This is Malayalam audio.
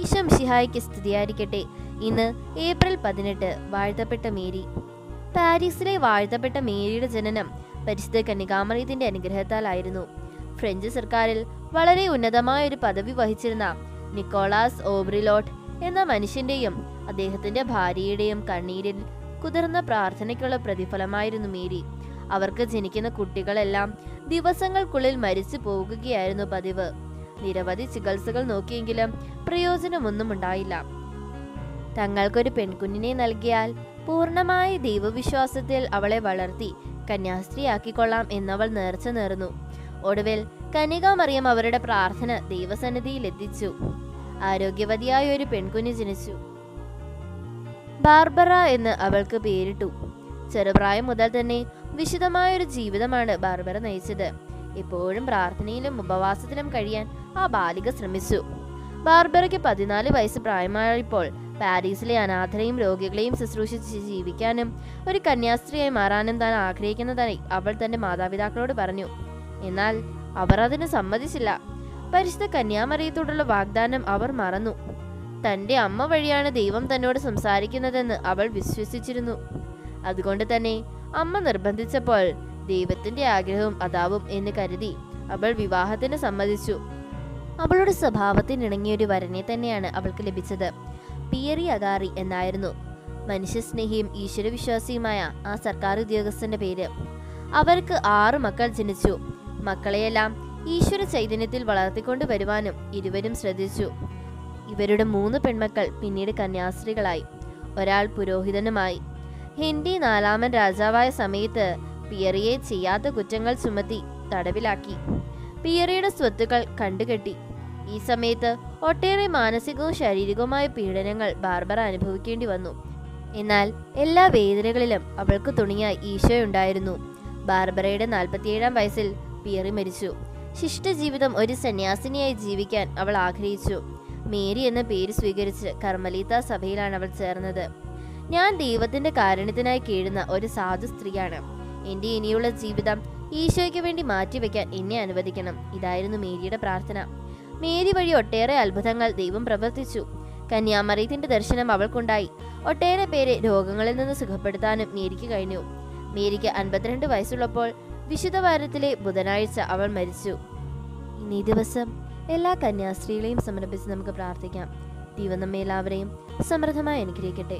ഈശോ മിഷിഹായ്ക്ക് സ്തുതിയായിരിക്കട്ടെ. ഇന്ന് ഏപ്രിൽ പതിനെട്ട് വാഴ്ത്തപ്പെട്ട മേരി. പാരീസിലെ വാഴ്ത്തപ്പെട്ട മേരിയുടെ ജനനം പരിശുദ്ധ കന്യകാമറിയത്തിന്റെ അനുഗ്രഹത്താലായിരുന്നു ഫ്രഞ്ച് സർക്കാരിൽ വളരെ ഉന്നതമായ ഒരു പദവി വഹിച്ചിരുന്ന നിക്കോളാസ് ഓബ്രിലോട്ട് എന്ന മനുഷ്യന്റെയും അദ്ദേഹത്തിന്റെ ഭാര്യയുടെയും കണ്ണീരിൽ കുതിർന്ന പ്രാർത്ഥനയ്ക്കുള്ള പ്രതിഫലമായിരുന്നു മേരി. അവർക്ക് ജനിക്കുന്ന കുട്ടികളെല്ലാം ദിവസങ്ങൾക്കുള്ളിൽ മരിച്ചു പോകുകയായിരുന്നു പതിവ്. നിരവധി ചികിത്സകൾ നോക്കിയെങ്കിലും പ്രയോജനമൊന്നും ഉണ്ടായില്ല തങ്ങൾക്കൊരു പെൺകുഞ്ഞിനെ നൽകിയാൽ പൂർണമായ ദൈവവിശ്വാസത്തിൽ അവളെ വളർത്തി കന്യാസ്ത്രീയാക്കിക്കൊള്ളാം എന്നവൾ നേർച്ച നേർന്നു. ഒടുവിൽ കന്യകാമറിയം അവരുടെ പ്രാർത്ഥന ദൈവസന്നിധിയിൽ എത്തിച്ചു ആരോഗ്യവതിയായ ഒരു പെൺകുഞ്ഞ് ജനിച്ചു. ബാർബറ എന്ന് അവൾക്ക് പേരിട്ടു. ചെറുപ്രായം മുതൽ തന്നെ വിശദമായൊരു ജീവിതമാണ് ബാർബറ നയിച്ചത്. എപ്പോഴും പ്രാർത്ഥനയിലും ഉപവാസത്തിലും കഴിയാൻ ആ ബാലിക ശ്രമിച്ചു. ബാർബറയ്ക്ക് പതിനാല് വയസ്സ് പ്രായമായപ്പോൾ പാരീസിലെ അനാഥരെയും രോഗികളെയും ശുശ്രൂഷിച്ച് ജീവിക്കാനും ഒരു കന്യാസ്ത്രീയായി മാറാനും താൻ ആഗ്രഹിക്കുന്നതായി അവൾ തന്റെ മാതാപിതാക്കളോട് പറഞ്ഞു. എന്നാൽ അവർ അതിന് സമ്മതിച്ചില്ല. പരിശുദ്ധ കന്യാമറിയത്തോടുള്ള വാഗ്ദാനം അവർ മറന്നു. തന്റെ അമ്മ വഴിയാണ് ദൈവം തന്നോട് സംസാരിക്കുന്നതെന്ന് അവൾ വിശ്വസിച്ചിരുന്നു. അതുകൊണ്ട് തന്നെ അമ്മ നിർബന്ധിച്ചപ്പോൾ ദൈവത്തിന്റെ ആഗ്രഹവും അതാവും എന്ന് കരുതി അവൾ വിവാഹത്തിന് സമ്മതിച്ചു. അവളുടെ സ്വഭാവത്തിനിണങ്ങിയ ഒരു വരനെ തന്നെയാണ് അവൾക്ക് ലഭിച്ചത്. പിയറി അഗാറി എന്നായിരുന്നു. മനുഷ്യസ്നേഹിയും ഈശ്വരവിശ്വാസിയുമായ ആ സർക്കാർ ഉദ്യോഗസ്ഥന്റെ പേര്. അവർക്ക് ആറ് മക്കൾ ജനിച്ചു. മക്കളെയെല്ലാം ഈശ്വര ചൈതന്യത്തിൽ വളർത്തിക്കൊണ്ടു വരുവാനും ഇരുവരും ശ്രദ്ധിച്ചു. ഇവരുടെ മൂന്ന് പെൺമക്കൾ പിന്നീട് കന്യാസ്ത്രീകളായി. ഒരാൾ പുരോഹിതനുമായി. ഹിന്ദി നാലാമൻ രാജാവായ സമയത്ത് പിയറിയെ ചെയ്യാത്ത കുറ്റങ്ങൾ ചുമത്തി തടവിലാക്കി. പിയറിയുടെ സ്വത്തുക്കൾ കണ്ടുകെട്ടി. ഈ സമയത്ത് ഒട്ടേറെ മാനസികവും ശാരീരികവുമായ പീഡനങ്ങൾ ബാർബറ അനുഭവിക്കേണ്ടി വന്നു. എന്നാൽ എല്ലാ വേദനകളിലും അവൾക്ക് തുണിയായി ഈശോയുണ്ടായിരുന്നു. ബാർബറയുടെ നാൽപ്പത്തിയേഴാം വയസ്സിൽ പിയറി മരിച്ചു. ശിഷ്ടജീവിതം ഒരു സന്യാസിനിയായി ജീവിക്കാൻ അവൾ ആഗ്രഹിച്ചു. മേരി എന്ന പേര് സ്വീകരിച്ച് കർമ്മലീത്ത സഭയിലാണ് അവൾ ചേർന്നത്. ഞാൻ ദൈവത്തിന്റെ കാരണത്തിനായി കീഴുന്ന ഒരു സാധു സ്ത്രീയാണ്. എന്റെ ഇനിയുള്ള ജീവിതം ഈശോയ്ക്ക് വേണ്ടി മാറ്റിവെക്കാൻ എന്നെ അനുവദിക്കണം. ഇതായിരുന്നു മേരിയുടെ പ്രാർത്ഥന. മേരി വഴി ഒട്ടേറെ അത്ഭുതങ്ങൾ ദൈവം പ്രവർത്തിച്ചു. കന്യാമറിയത്തിന്റെ ദർശനം അവൾക്കുണ്ടായി. ഒട്ടേറെ പേരെ രോഗങ്ങളിൽ നിന്ന് സുഖപ്പെടുത്താനും മേരിക്ക് കഴിഞ്ഞു. മേരിക്ക് അൻപത്തിരണ്ട് വയസ്സുള്ളപ്പോൾ വിശുദ്ധ വാരത്തിലെ ബുധനാഴ്ച അവൾ മരിച്ചു. ഇനി ഈ ദിവസം എല്ലാ കന്യാസ്ത്രീകളെയും സമർപ്പിച്ച് നമുക്ക് പ്രാർത്ഥിക്കാം. ദൈവം നമ്മെ എല്ലാവരെയും സമൃദ്ധമായി അനുഗ്രഹിക്കട്ടെ.